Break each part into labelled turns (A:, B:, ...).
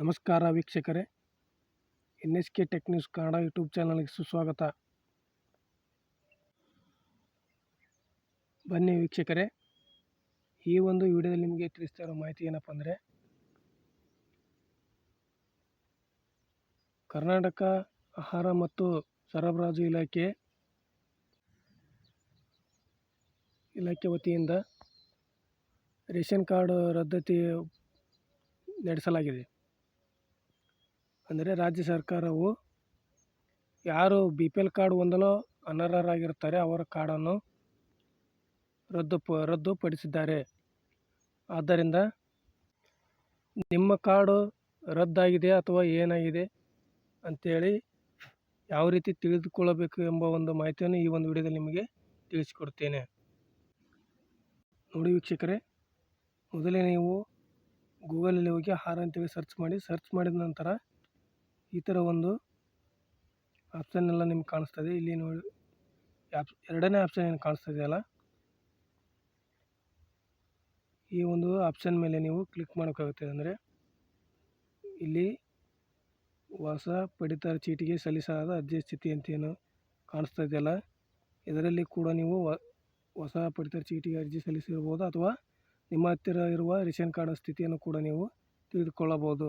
A: ನಮಸ್ಕಾರ ವೀಕ್ಷಕರೇ. N S K tech news Kannada YouTube ಚಾನಲ್ಗೆ ಸುಸ್ವಾಗತ. ಬನ್ನಿ ವೀಕ್ಷಕರೇ. ಈ ಒಂದು ವಿಡಿಯೋದಲ್ಲಿ ನಿಮಗೆ ತಿಳಿಸ್ತಾ ಇರೋ ಮಾಹಿತಿ ಏನಪ್ಪ ಅಂದರೆ, ಕರ್ನಾಟಕ ಆಹಾರ ಮತ್ತು ಸರಬರಾಜು ಇಲಾಖೆ ಇಲಾಖೆ ವತಿಯಿಂದ ರೇಷನ್ ಕಾರ್ಡ್ ರದ್ದತಿ ನಡೆಸಲಾಗಿದೆ. ಅಂದರೆ ರಾಜ್ಯ ಸರ್ಕಾರವು ಯಾರು ಬಿ ಪಿ ಎಲ್ ಕಾರ್ಡ್ ಹೊಂದಲು ಅನರ್ಹರಾಗಿರ್ತಾರೆ ಅವರ ಕಾರ್ಡನ್ನು ರದ್ದು ಪ, ರದ್ದುಪಡಿಸಿದ್ದಾರೆ. ಆದ್ದರಿಂದ ನಿಮ್ಮ ಕಾರ್ಡು ರದ್ದಾಗಿದೆ ಅಥವಾ ಏನಾಗಿದೆ ಅಂಥೇಳಿ ಯಾವ ರೀತಿ ತಿಳಿದುಕೊಳ್ಳಬೇಕು ಎಂಬ ಒಂದು ಮಾಹಿತಿಯನ್ನು ಈ ಒಂದು ವಿಡಿಯೋದಲ್ಲಿ ನಿಮಗೆ ತಿಳಿಸಿಕೊಡ್ತೇನೆ. ನೋಡಿ ವೀಕ್ಷಕರೇ, ಮೊದಲೇ ನೀವು ಗೂಗಲಲ್ಲಿ ಹೋಗಿ ಆಹಾರ ಅಂತೇಳಿ ಸರ್ಚ್ ಮಾಡಿ, ಸರ್ಚ್ ಮಾಡಿದ ನಂತರ ಈ ಥರ ಒಂದು ಆಪ್ಷನ್ ಎಲ್ಲ ನಿಮ್ಗೆ ಕಾಣಿಸ್ತದೆ ಇಲ್ಲಿ ನೋಡಿ ಆಪ್ ಎರಡನೇ ಆಪ್ಷನ್ ಏನು ಕಾಣಿಸ್ತಾ ಇದೆಯಲ್ಲ ಈ ಒಂದು ಆಪ್ಷನ್ ಮೇಲೆ ನೀವು ಕ್ಲಿಕ್ ಮಾಡೋಕ್ಕಾಗುತ್ತೆ ಅಂದರೆ ಇಲ್ಲಿ ಹೊಸ ಪಡಿತರ ಚೀಟಿಗೆ ಸಲ್ಲಿಸಲಾದ ಅರ್ಜಿ ಸ್ಥಿತಿ ಅಂತ ಏನು ಕಾಣಿಸ್ತಾ ಇದೆಯಲ್ಲ ಇದರಲ್ಲಿ ಕೂಡ ನೀವು ಹೊಸ ಪಡಿತರ ಚೀಟಿಗೆ ಅರ್ಜಿ ಸಲ್ಲಿಸಿರ್ಬೋದು, ಅಥವಾ ನಿಮ್ಮ ಹತ್ತಿರ ಇರುವ ರೇಷನ್ ಕಾರ್ಡ್ ಸ್ಥಿತಿಯನ್ನು ಕೂಡ ನೀವು ತಿಳಿದುಕೊಳ್ಳಬಹುದು.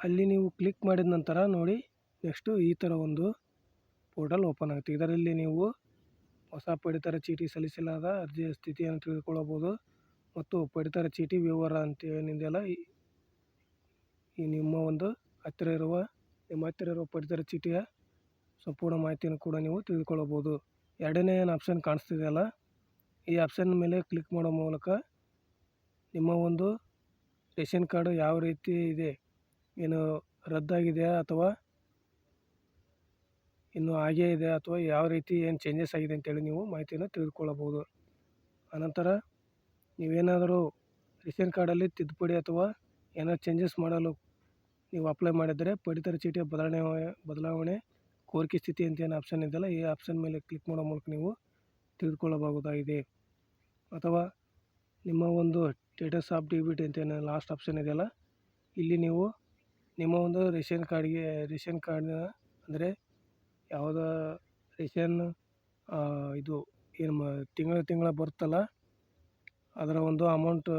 A: ಅಲ್ಲಿ ನೀವು ಕ್ಲಿಕ್ ಮಾಡಿದ ನಂತರ ನೋಡಿ ನೆಕ್ಸ್ಟು ಈ ಥರ ಒಂದು ಪೋರ್ಟಲ್ ಓಪನ್ ಆಗುತ್ತೆ. ಇದರಲ್ಲಿ ನೀವು ಹೊಸ ಪಡಿತರ ಚೀಟಿ ಸಲ್ಲಿಸಲಾದ ಅರ್ಜಿಯ ಸ್ಥಿತಿಯನ್ನು ತಿಳಿದುಕೊಳ್ಳಬಹುದು ಮತ್ತು ಪಡಿತರ ಚೀಟಿ ವಿವರ ಅಂತ ಏನಿದೆಯಲ್ಲ, ಈ ನಿಮ್ಮ ಒಂದು ಹತ್ತಿರ ಇರುವ, ನಿಮ್ಮ ಹತ್ತಿರ ಇರುವ ಪಡಿತರ ಚೀಟಿಯ ಸಂಪೂರ್ಣ ಮಾಹಿತಿಯನ್ನು ಕೂಡ ನೀವು ತಿಳಿದುಕೊಳ್ಳಬಹುದು. ಎರಡನೇ ಏನು ಆಪ್ಷನ್ ಕಾಣಿಸ್ತಿದೆಯಲ್ಲ ಈ ಆಪ್ಷನ್ ಮೇಲೆ ಕ್ಲಿಕ್ ಮಾಡೋ ಮೂಲಕ ನಿಮ್ಮ ಒಂದು ರೇಷನ್ ಕಾರ್ಡು ಯಾವ ರೀತಿ ಇದೆ ಏನು ರದ್ದಾಗಿದೆಯಾ ಅಥವಾ ಇನ್ನೂ ಹಾಗೇ ಇದೆ ಅಥವಾ ಯಾವ ರೀತಿ ಏನು ಚೇಂಜಸ್ ಆಗಿದೆ ಅಂತೇಳಿ ನೀವು ಮಾಹಿತಿಯನ್ನು ತಿಳಿದುಕೊಳ್ಳಬಹುದು. ಅನಂತರ ನೀವೇನಾದರೂ ರೇಷನ್ ಕಾರ್ಡಲ್ಲಿ ತಿದ್ದುಪಡಿ ಅಥವಾ ಏನಾದ್ರು ಚೇಂಜಸ್ ಮಾಡಲು ನೀವು ಅಪ್ಲೈ ಮಾಡಿದರೆ ಪಡಿತರ ಚೀಟಿಯ ಬದಲಾವಣೆ ಬದಲಾವಣೆ ಕೋರಿಕೆ ಸ್ಥಿತಿ ಅಂತ ಏನು ಆಪ್ಷನ್ ಇದೆಯಲ್ಲ, ಈ ಆಪ್ಷನ್ ಮೇಲೆ ಕ್ಲಿಕ್ ಮಾಡೋ ಮೂಲಕ ನೀವು ತಿಳಿದುಕೊಳ್ಳಬಹುದಾಗಿದೆ. ಅಥವಾ ನಿಮ್ಮ ಒಂದು ಸ್ಟೇಟಸ್ ಆಫ್ ಡಿಬಿಟ್ ಅಂತ ಏನು ಲಾಸ್ಟ್ ಆಪ್ಷನ್ ಇದೆಯಲ್ಲ, ಇಲ್ಲಿ ನೀವು ನಿಮ್ಮ ಒಂದು ರೇಷನ್ ಕಾರ್ಡ್ಗೆ, ರೇಷನ್ ಕಾರ್ಡ್ನ ಅಂದರೆ ಯಾವುದೋ ರೇಷನ್ ಇದು ಏನು ತಿಂಗಳು ತಿಂಗಳ ಬರುತ್ತಲ್ಲ, ಅದರ ಒಂದು ಅಮೌಂಟ್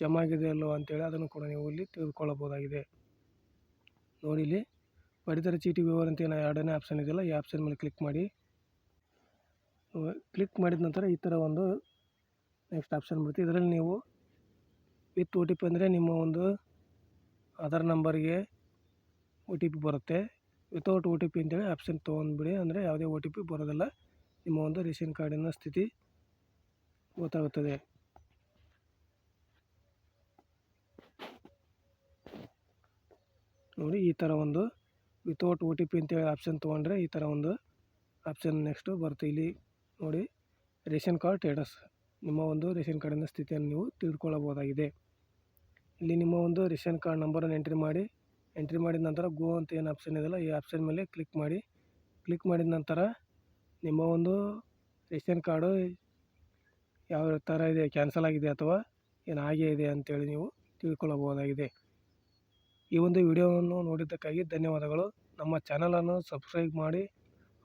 A: ಜಮಾ ಆಗಿದೆ ಅಲ್ಲೋ ಅಂತೇಳಿ ಅದನ್ನು ಕೂಡ ನೀವು ಇಲ್ಲಿ ತಿಳಿದುಕೊಳ್ಳಬಹುದಾಗಿದೆ ನೋಡಿ ಇಲ್ಲಿ ಪಡಿತರ ಚೀಟಿ ವಿವರ ಅಂತ ಏನು ಎರಡನೇ ಆಪ್ಷನ್ ಇದೆಯಲ್ಲ, ಈ ಆಪ್ಷನ್ ಮೇಲೆ ಕ್ಲಿಕ್ ಮಾಡಿ. ಕ್ಲಿಕ್ ಮಾಡಿದ ನಂತರ ಈ ಥರ ಒಂದು ನೆಕ್ಸ್ಟ್ ಆಪ್ಷನ್ ಬರುತ್ತೆ. ಇದರಲ್ಲಿ ನೀವು ವಿತ್ ಓ ಟಿ ಪಿ ಅಂದರೆ ನಿಮ್ಮ ಒಂದು ಆಧಾರ್ ನಂಬರ್ಗೆ ಒ ಟಿ ಪಿ ಬರುತ್ತೆ. ವಿತೌಟ್ ಒ ಟಿ ಪಿ ಅಂತೇಳಿ ಆಪ್ಷನ್ ತೊಗೊಂಡ್ಬಿಡಿ. ಅಂದರೆ ಯಾವುದೇ ಒ ಟಿ ಪಿ ಬರೋದಿಲ್ಲ. ನಿಮ್ಮ ಒಂದು ರೇಷನ್ ಕಾರ್ಡಿನ ಸ್ಥಿತಿ ಗೊತ್ತಾಗುತ್ತದೆ. ನೋಡಿ, ಈ ಥರ ಒಂದು ವಿತೌಟ್ ಒ ಟಿ ಪಿ ಅಂತೇಳಿ ಆಪ್ಷನ್ ತೊಗೊಂಡ್ರೆ ಈ ಥರ ಒಂದು ಆಪ್ಷನ್ ನೆಕ್ಸ್ಟು ಬರುತ್ತೆ. ಇಲ್ಲಿ ನೋಡಿ, ರೇಷನ್ ಕಾರ್ಡ್ ಸ್ಟೇಟಸ್ ನಿಮ್ಮ ಒಂದು ರೇಷನ್ ಕಾರ್ಡಿನ ಸ್ಥಿತಿಯನ್ನು ನೀವು ತಿಳಿದುಕೊಳ್ಳಬಹುದಾಗಿದೆ ಇಲ್ಲಿ ನಿಮ್ಮ ಒಂದು ರೇಷನ್ ಕಾರ್ಡ್ ನಂಬರನ್ನು ಎಂಟ್ರಿ ಮಾಡಿ, ಎಂಟ್ರಿ ಮಾಡಿದ ನಂತರ ಗೋ ಅಂತ ಏನು ಆಪ್ಷನ್ ಇದೆಯಲ್ಲ, ಈ ಆಪ್ಷನ್ ಮೇಲೆ ಕ್ಲಿಕ್ ಮಾಡಿ. ಕ್ಲಿಕ್ ಮಾಡಿದ ನಂತರ ನಿಮ್ಮ ಒಂದು ರೇಷನ್ ಕಾರ್ಡು ಯಾವ ಥರ ಇದೆ, ಕ್ಯಾನ್ಸಲ್ ಆಗಿದೆ ಅಥವಾ ಏನು ಹಾಗೆ ಇದೆ ಅಂತೇಳಿ ನೀವು ತಿಳ್ಕೊಳ್ಳಬಹುದಾಗಿದೆ ಈ ಒಂದು ವಿಡಿಯೋವನ್ನು ನೋಡಿದ್ದಕ್ಕಾಗಿ ಧನ್ಯವಾದಗಳು. ನಮ್ಮ ಚಾನಲನ್ನು ಸಬ್ಸ್ಕ್ರೈಬ್ ಮಾಡಿ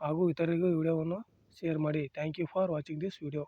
A: ಹಾಗೂ ಇತರರಿಗೂ ವಿಡಿಯೋವನ್ನು ಶೇರ್ ಮಾಡಿ. Thank you for watching this video